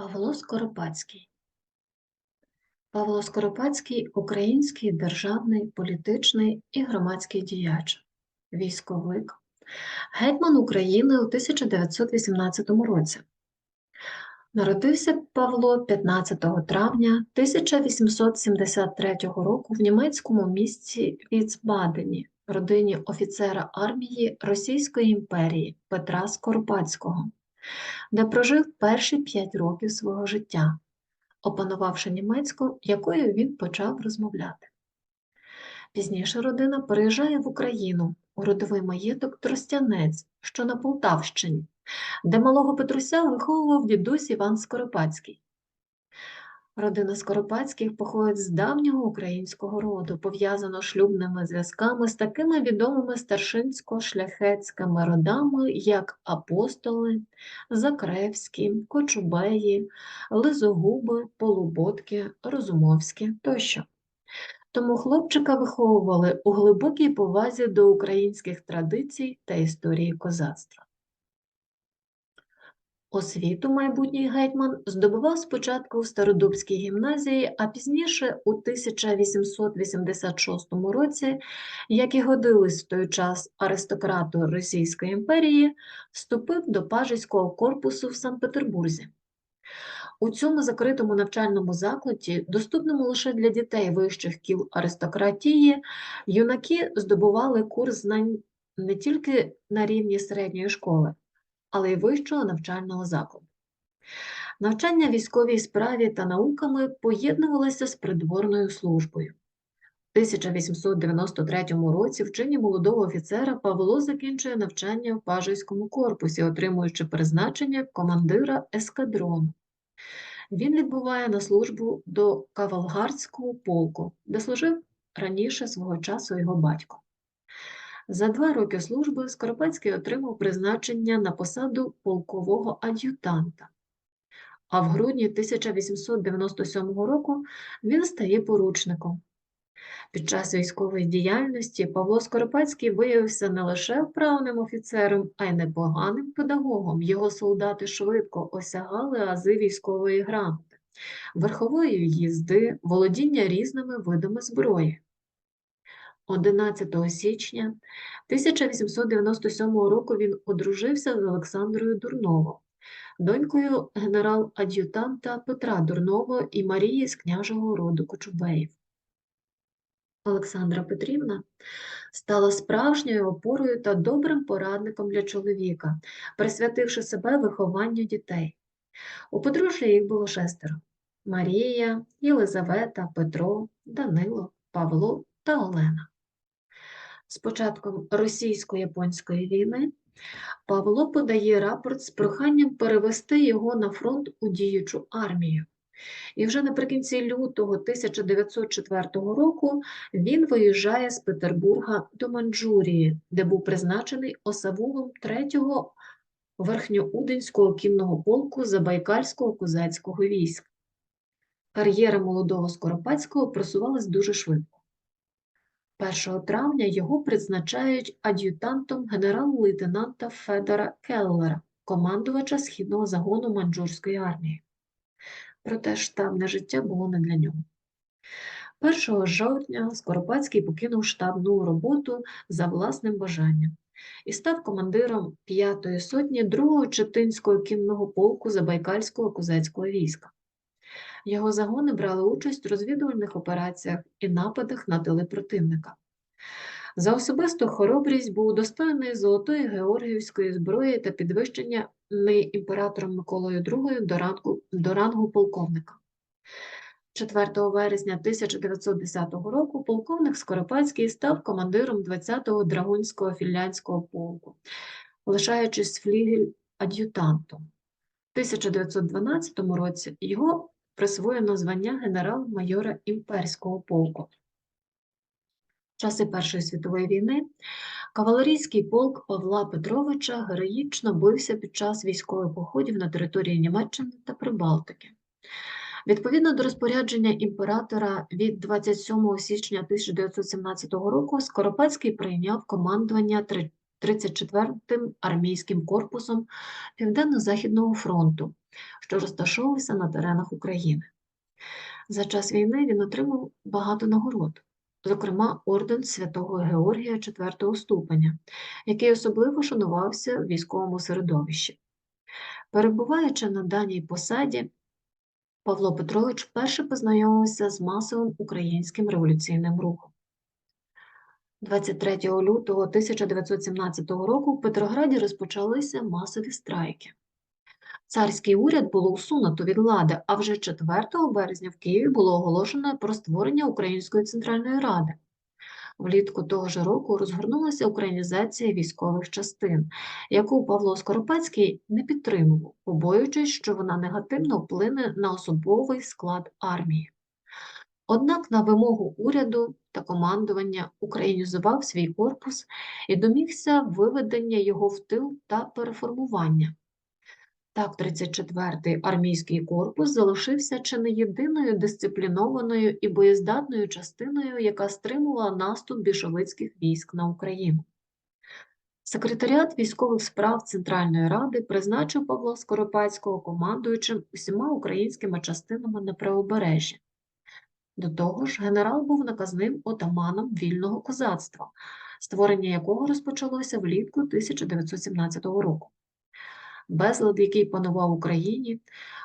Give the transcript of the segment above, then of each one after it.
Павло Скоропадський Павло Скоропадський – український державний, політичний і громадський діяч, військовик, гетьман України у 1918 році. Народився Павло 15 травня 1873 року в німецькому місті Віцбадені, родині офіцера армії Російської імперії Петра Скоропадського, де прожив перші п'ять років свого життя, опанувавши німецьку, якою він почав розмовляти. Пізніше родина переїжджає в Україну у родовий маєток Тростянець, що на Полтавщині, де малого Петруся виховував дідусь Іван Скоропадський. Родина Скоропадських походить з давнього українського роду, пов'язано шлюбними зв'язками з такими відомими старшинсько-шляхетськими родами, як апостоли, Закревські, Кочубеї, Лизогуби, Полуботки, Розумовські тощо. Тому хлопчика виховували у глибокій повазі до українських традицій та історії козацтва. Освіту майбутній гетьман здобував спочатку в Стародубській гімназії, а пізніше у 1886 році, як і годились в той час аристократу Російської імперії, вступив до пажеського корпусу в Санкт-Петербурзі. У цьому закритому навчальному закладі, доступному лише для дітей вищих кіл аристократії, юнаки здобували курс знань не тільки на рівні середньої школи, але й вищого навчального закладу. Навчання військовій справі та науками поєднувалося з придворною службою. У 1893 році в чині молодого офіцера Павло закінчує навчання в Пажийському корпусі, отримуючи призначення командира ескадрону. Він відбуває на службу до Кавалгардського полку, де служив раніше свого часу його батько. За два роки служби Скоропадський отримав призначення на посаду полкового ад'ютанта, а в грудні 1897 року він стає поручником. Під час військової діяльності Павло Скоропадський виявився не лише вправним офіцером, а й непоганим педагогом. Його солдати швидко осягали ази військової грамоти, верхової їзди, володіння різними видами зброї. 11 січня 1897 року він одружився з Олександрою Дурново, донькою генерал-ад'ютанта Петра Дурново і Марії з княжого роду Кочубеїв. Олександра Петрівна стала справжньою опорою та добрим порадником для чоловіка, присвятивши себе вихованню дітей. У подружжя їх було шестеро Марія, Єлизавета, Петро, Данило, Павло та Олена. З початком російсько-японської війни Павло подає рапорт з проханням перевести його на фронт у діючу армію. І вже наприкінці лютого 1904 року він виїжджає з Петербурга до Манджурії, де був призначений осавулом 3-го верхньоудинського кінного полку Забайкальського козацького війська. Кар'єра молодого Скоропадського просувалась дуже швидко. 1 травня його призначають ад'ютантом генерал-лейтенанта Федора Келлера, командувача східного загону манджурської армії. Проте штабне життя було не для нього. 1 жовтня Скоропадський покинув штабну роботу за власним бажанням і став командиром 5-ї сотні 2-го Читинського кінного полку Забайкальського козацького війська. Його загони брали участь у розвідувальних операціях і нападах на тили противника. За особисту хоробрість був удостоєний Золотої Георгіївської зброї та підвищення імператором Миколою II до рангу, до рангу полковника. 4 вересня 1910 року полковник Скоропадський став командиром 20-го драгунського фінляндського полку, лишаючись флігель ад'ютантом. У 1912 році його присвоєно звання генерал-майора імперського полку. В часи Першої світової війни кавалерійський полк Павла Петровича героїчно бився під час військових походів на території Німеччини та Прибалтики. Відповідно до розпорядження імператора від 27 січня 1917 року Скоропадський прийняв командування 34-м армійським корпусом Південно-Західного фронту, що розташовувався на теренах України. За час війни він отримав багато нагород, зокрема орден Святого Георгія IV ступеня, який особливо шанувався в військовому середовищі. Перебуваючи на даній посаді, Павло Петрович вперше познайомився з масовим українським революційним рухом. 23 лютого 1917 року в Петрограді розпочалися масові страйки. Царський уряд було усунуто від влади, а вже 4 березня в Києві було оголошено про створення Української центральної ради. Влітку того ж року розгорнулася українізація військових частин, яку Павло Скоропадський не підтримував, побоюючись, що вона негативно вплине на особовий склад армії. Однак на вимогу уряду та командування українізував свій корпус і домігся виведення його в тил та переформування. Так, 34-й армійський корпус залишився чи не єдиною дисциплінованою і боєздатною частиною, яка стримувала наступ більшовицьких військ на Україну. Секретаріат військових справ Центральної Ради призначив Павла Скоропадського командуючим усіма українськими частинами на правобережжі. До того ж, генерал був наказним отаманом вільного козацтва, створення якого розпочалося влітку 1917 року. Безлад, який панував Україні,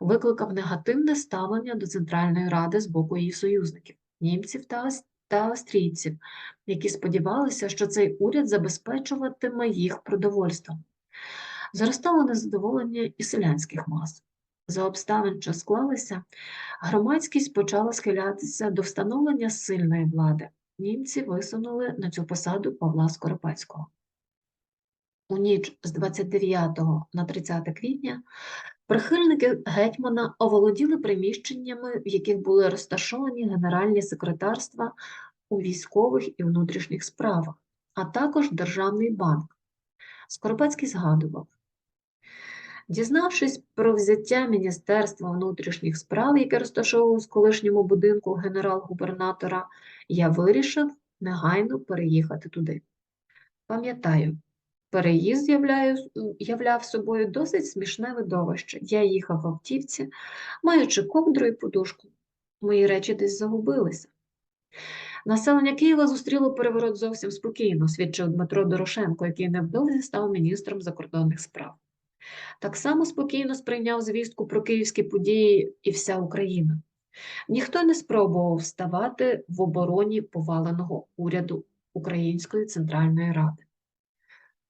викликав негативне ставлення до Центральної Ради з боку її союзників німців та, та австрійців, які сподівалися, що цей уряд забезпечуватиме їх продовольством. Зростало незадоволення і селянських мас. За обставин, що склалися, громадськість почала схилятися до встановлення сильної влади. Німці висунули на цю посаду Павла Скоропадського. У ніч з 29 на 30 квітня прихильники гетьмана оволоділи приміщеннями, в яких були розташовані генеральні секретарства у військових і внутрішніх справах, а також Державний банк. Скоропадський згадував, Дізнавшись про взяття Міністерства внутрішніх справ, яке розташовувалось в колишньому будинку генерал-губернатора, я вирішив негайно переїхати туди. Пам'ятаю, переїзд являю, являв собою досить смішне видовище. Я їхав в автівці, маючи ковдру і подушку. Мої речі десь загубилися. Населення Києва зустріло переворот зовсім спокійно, свідчив Дмитро Дорошенко, який невдовзі став міністром закордонних справ. Так само спокійно сприйняв звістку про київські події і вся Україна. Ніхто не спробував вставати в обороні поваленого уряду Української Центральної Ради.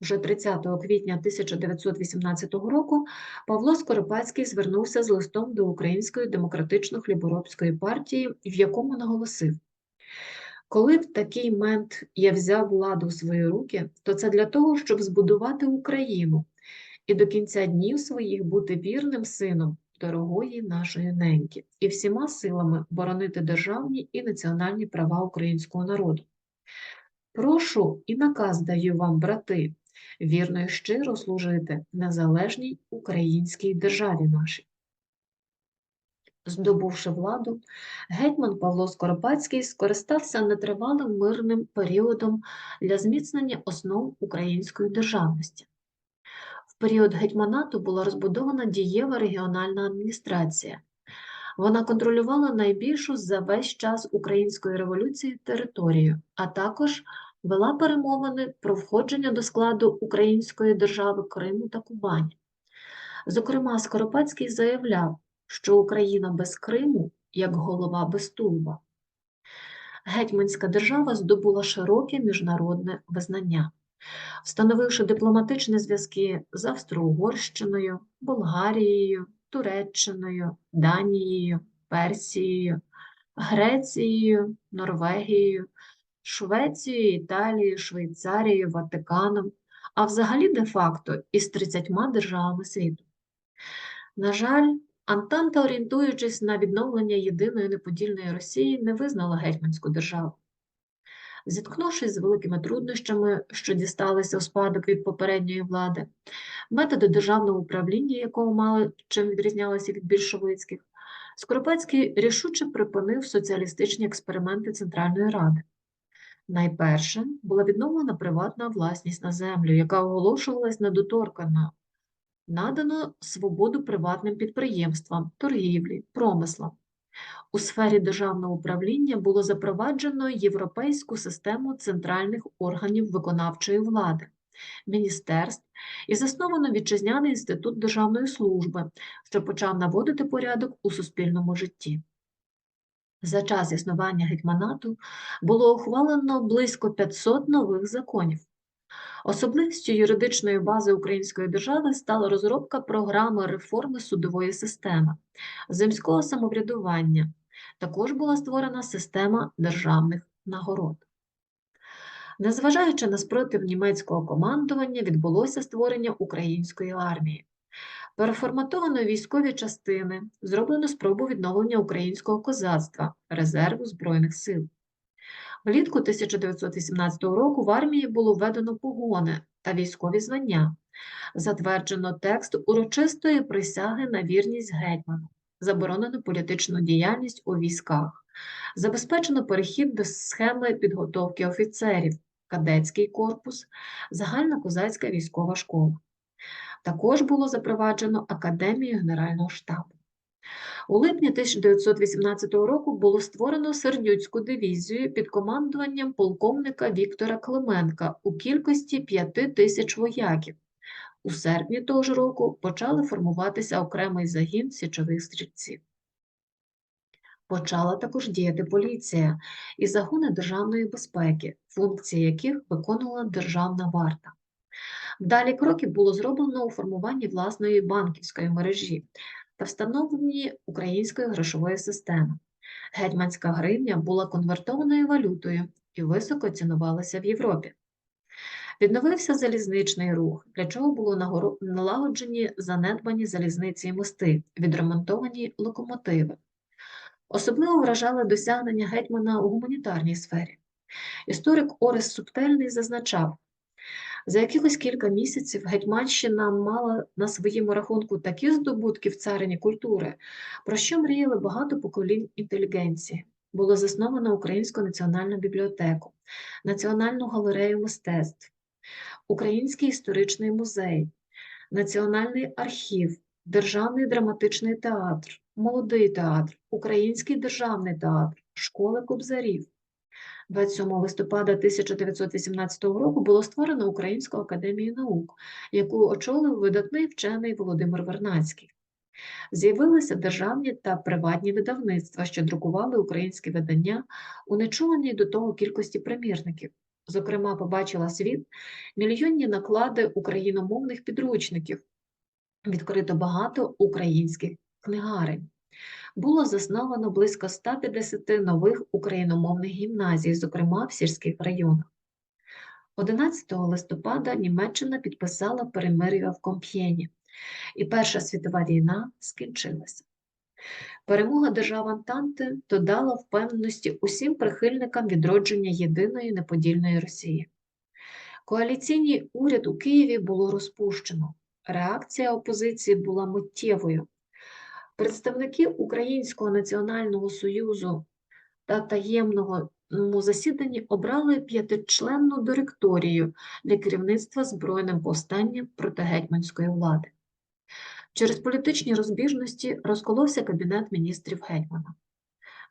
Вже 30 квітня 1918 року Павло Скоропадський звернувся з листом до Української демократично-хліборобської партії, в якому наголосив: коли в такий момент я взяв владу в свої руки, то це для того, щоб збудувати Україну і до кінця днів своїх бути вірним сином дорогої нашої неньки і всіма силами боронити державні і національні права українського народу. Прошу і наказ даю вам, брати, вірно і щиро служити незалежній українській державі нашій. Здобувши владу, гетьман Павло Скоропадський скористався нетривалим мирним періодом для зміцнення основ української державності. Період гетьманату була розбудована дієва регіональна адміністрація. Вона контролювала найбільшу за весь час української революції територію, а також вела перемовини про входження до складу української держави Криму та Кубані. Зокрема, Скоропадський заявляв, що Україна без Криму як голова без тулуба. Гетьманська держава здобула широке міжнародне визнання, встановивши дипломатичні зв'язки з Австро-Угорщиною, Болгарією, Туреччиною, Данією, Персією, Грецією, Норвегією, Швецією, Італією, Швейцарією, Ватиканом, а взагалі де-факто із 30 державами світу. На жаль, Антанта, орієнтуючись на відновлення єдиної неподільної Росії, не визнала гетьманську державу. Зіткнувшись з великими труднощами, що дісталися у спадок від попередньої влади, методи державного управління, якого мало чим відрізнялися від більшовицьких, Скоропадський рішуче припинив соціалістичні експерименти Центральної Ради. Найперше була відновлена приватна власність на землю, яка оголошувалась недоторканою. Надано свободу приватним підприємствам, торгівлі, промислам. У сфері державного управління було запроваджено європейську систему центральних органів виконавчої влади, міністерств і засновано вітчизняний інститут державної служби, що почав наводити порядок у суспільному житті. За час існування гетьманату було ухвалено близько 500 нових законів. Особливістю юридичної бази української держави стала розробка програми реформи судової системи, земського самоврядування. Також була створена система державних нагород. Незважаючи на спротив німецького командування, відбулося створення української армії. Переформатовано військові частини, зроблено спробу відновлення українського козацтва, резерву Збройних сил. Влітку 1918 року в армії було введено погони та військові звання, затверджено текст урочистої присяги на вірність гетьману, заборонено політичну діяльність у військах, забезпечено перехід до схеми підготовки офіцерів, кадетський корпус, загальна козацька військова школа. Також було запроваджено Академію Генерального штабу. У липні 1918 року було створено Сердюцьку дивізію під командуванням полковника Віктора Клименка у кількості 5 тисяч вояків. У серпні того ж року почали формуватися окремий загін січових стрільців. Почала також діяти поліція і загони державної безпеки, функції яких виконувала державна варта. Вдалі кроки було зроблено у формуванні власної банківської мережі та встановленні української грошової системи. Гетьманська гривня була конвертованою валютою і високо цінувалася в Європі. Відновився залізничний рух, для чого було налагоджені занедбані залізниці і мости, відремонтовані локомотиви. Особливо вражали досягнення гетьмана у гуманітарній сфері. Історик Орес Субтельний зазначав, за якихось кілька місяців Гетьманщина мала на своєму рахунку такі здобутки в царині культури, про що мріяли багато поколінь інтелігенції. Було засновано Українську національну бібліотеку, Національну галерею мистецтв, Український історичний музей, Національний архів, Державний драматичний театр, Молодий театр, Український державний театр, школи кобзарів. 27 листопада 1918 року було створено Українську академію наук, яку очолив видатний вчений Володимир Вернацький. З'явилися державні та приватні видавництва, що друкували українські видання у нечуваній до того кількості примірників. Зокрема, побачила світ мільйонні наклади україномовних підручників, відкрито багато українських книгарень. Було засновано близько 150 нових україномовних гімназій, зокрема в сільських районах. 11 листопада Німеччина підписала перемир'я в Комп'єні, і Перша світова війна скінчилася. Перемога держав Антанти додала впевненості усім прихильникам відродження єдиної неподільної Росії. Коаліційний уряд у Києві було розпущено. Реакція опозиції була миттєвою. Представники Українського національного союзу та таємного засіданні обрали п'ятичленну директорію для керівництва збройним повстанням проти гетьманської влади. Через політичні розбіжності розколовся кабінет міністрів гетьмана.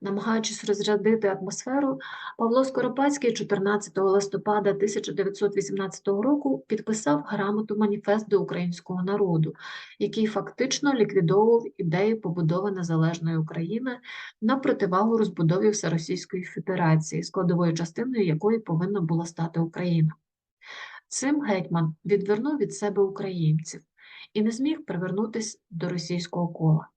Намагаючись розрядити атмосферу, Павло Скоропадський 14 листопада 1918 року підписав грамоту маніфест до українського народу, який фактично ліквідовував ідею побудови незалежної України на противагу розбудові Всеросійської Федерації, складовою частиною якої повинна була стати Україна. Цим гетьман відвернув від себе українців і не зміг привернутися до російського кола.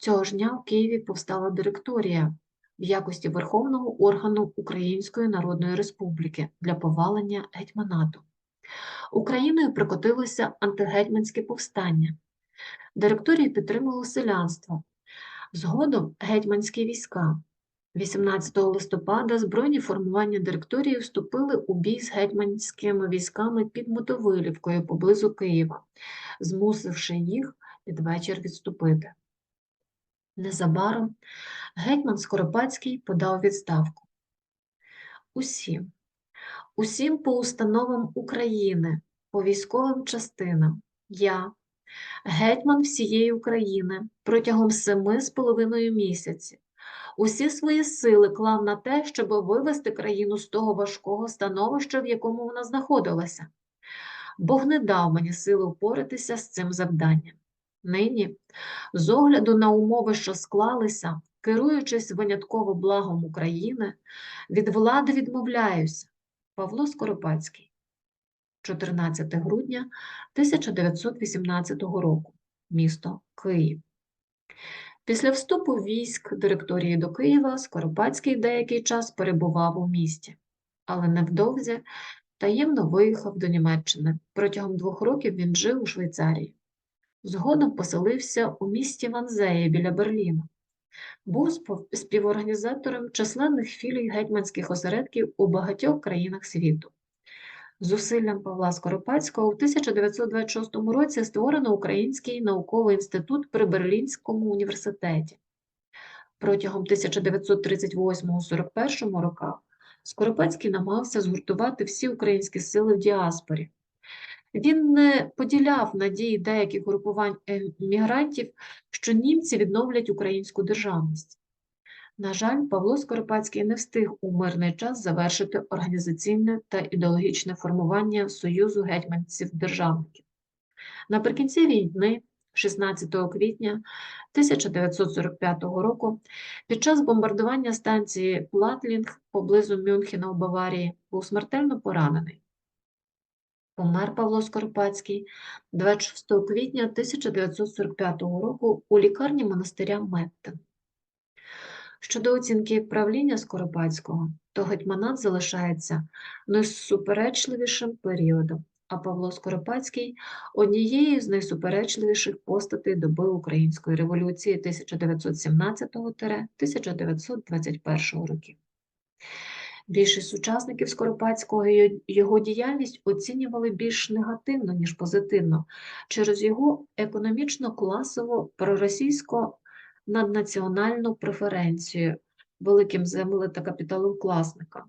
Цього ж дня в Києві повстала директорія в якості верховного органу Української Народної Республіки для повалення гетьманату. Україною прокотилося антигетьманське повстання. Директорію підтримало селянство. Згодом гетьманські війська. 18 листопада збройні формування директорії вступили у бій з гетьманськими військами під Мотовилівкою поблизу Києва, змусивши їх під вечір відступити. Незабаром гетьман Скоропадський подав відставку. усім. Усім по установам України, по військовим частинам. Я, гетьман всієї України, протягом семи з половиною місяців, усі свої сили клав на те, щоб вивести країну з того важкого становища, в якому вона знаходилася. Бог не дав мені сили впоратися з цим завданням. Нині, з огляду на умови, що склалися, керуючись винятково благом України, від влади відмовляюся. Павло Скоропадський, 14 грудня 1918 року, місто Київ. Після вступу військ директорії до Києва Скоропадський деякий час перебував у місті, але невдовзі таємно виїхав до Німеччини. Протягом двох років він жив у Швейцарії. Згодом поселився у місті Ванзеї біля Берліна. Був співорганізатором численних філій гетьманських осередків у багатьох країнах світу. Зусиллям Павла Скоропадського у 1926 році створено Український науковий інститут при Берлінському університеті. Протягом 1938-41 роках Скоропадський намагався згуртувати всі українські сили в діаспорі. Він не поділяв надії деяких групувань емігрантів, що німці відновлять українську державність. На жаль, Павло Скоропадський не встиг у мирний час завершити організаційне та ідеологічне формування Союзу гетьманців-державників. Наприкінці війни, 16 квітня 1945 року, під час бомбардування станції Платлінг поблизу Мюнхена у Баварії, був смертельно поранений. Помер Павло Скоропадський 26 квітня 1945 року у лікарні монастиря Меттен. Щодо оцінки правління Скоропадського, то гетьманат залишається найсуперечливішим періодом, а Павло Скоропадський однією з найсуперечливіших постатей доби Української революції 1917-1921 років. Більшість учасників Скоропадського його діяльність оцінювали більш негативно, ніж позитивно, через його економічно-класово проросійсько наднаціональну преференцію великим земле та капіталовласникам.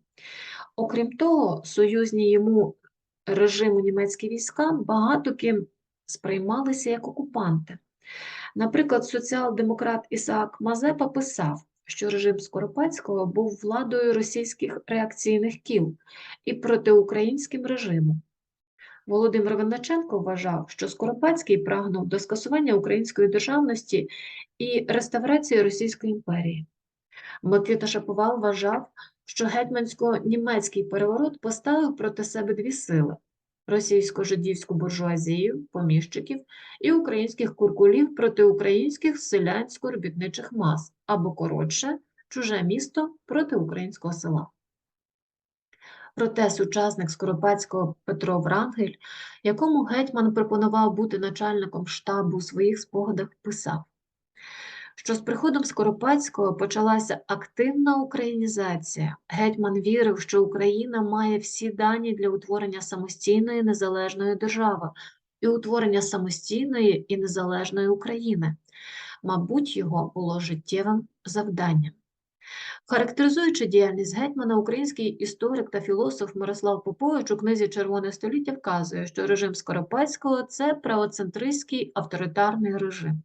Окрім того, союзні йому режиму німецькі війська багато ким сприймалися як окупанти. Наприклад, соціал-демократ Ісаак Мазепа писав, що режим Скоропадського був владою російських реакційних кіл і протиукраїнським режимом. Володимир Винниченко вважав, що Скоропадський прагнув до скасування української державності і реставрації Російської імперії. Микита Шаповал вважав, що гетьмансько-німецький переворот поставив проти себе дві сили російсько-жидівську буржуазію, поміщиків і українських куркулів проти українських селянсько-робітничих мас або, коротше, чуже місто проти українського села. Проте сучасник Скоропадського Петро Врангель, якому гетьман пропонував бути начальником штабу у своїх спогадах, писав, що з приходом Скоропадського почалася активна українізація. Гетьман вірив, що Україна має всі дані для утворення самостійної незалежної держави і утворення самостійної і незалежної України. Мабуть, його було життєвим завданням. Характеризуючи діяльність гетьмана, український історик та філософ Мирослав Попович у книзі Червоне століття вказує, що режим Скоропадського це правоцентристський авторитарний режим,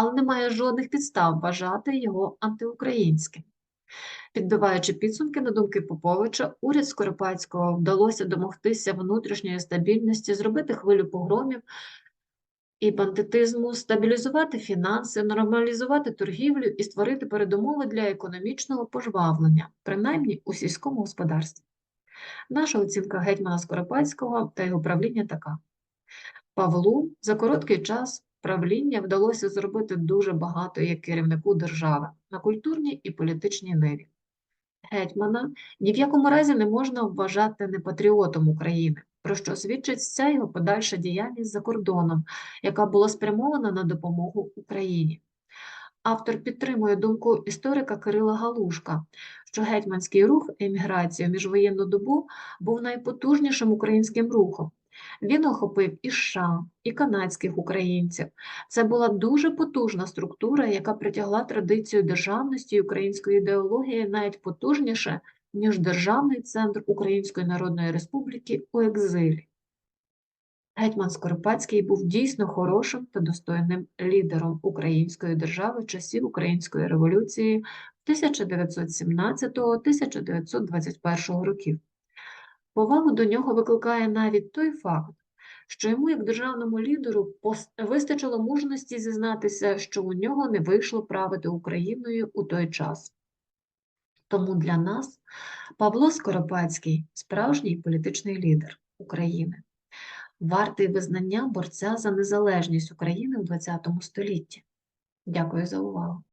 але немає жодних підстав вважати його антиукраїнським. Підбиваючи підсумки на думки Поповича, уряд Скоропадського вдалося домогтися внутрішньої стабільності, зробити хвилю погромів і бандитизму, стабілізувати фінанси, нормалізувати торгівлю і створити передумови для економічного пожвавлення, принаймні у сільському господарстві. Наша оцінка гетьмана Скоропадського та його правління така: Павлу за короткий час правління вдалося зробити дуже багато як керівнику держави на культурній і політичній ниві. Гетьмана ні в якому разі не можна вважати непатріотом України про що свідчить вся його подальша діяльність за кордоном, яка була спрямована на допомогу Україні. Автор підтримує думку історика Кирила Галушка, що гетьманський рух еміграції в міжвоєнну добу був найпотужнішим українським рухом. Він охопив і США, і канадських українців. Це була дуже потужна структура, яка притягла традицію державності і української ідеології навіть потужніше, ніж державний центр Української Народної Республіки у екзилі. Гетьман Скоропадський був дійсно хорошим та достойним лідером української держави часів Української революції 1917-1921 років. Повагу до нього викликає навіть той факт, що йому, як державному лідеру, вистачило мужності зізнатися, що у нього не вийшло правити Україною у той час. Тому для нас Павло Скоропадський справжній політичний лідер України, вартий визнання борця за незалежність України в ХХ столітті. Дякую за увагу.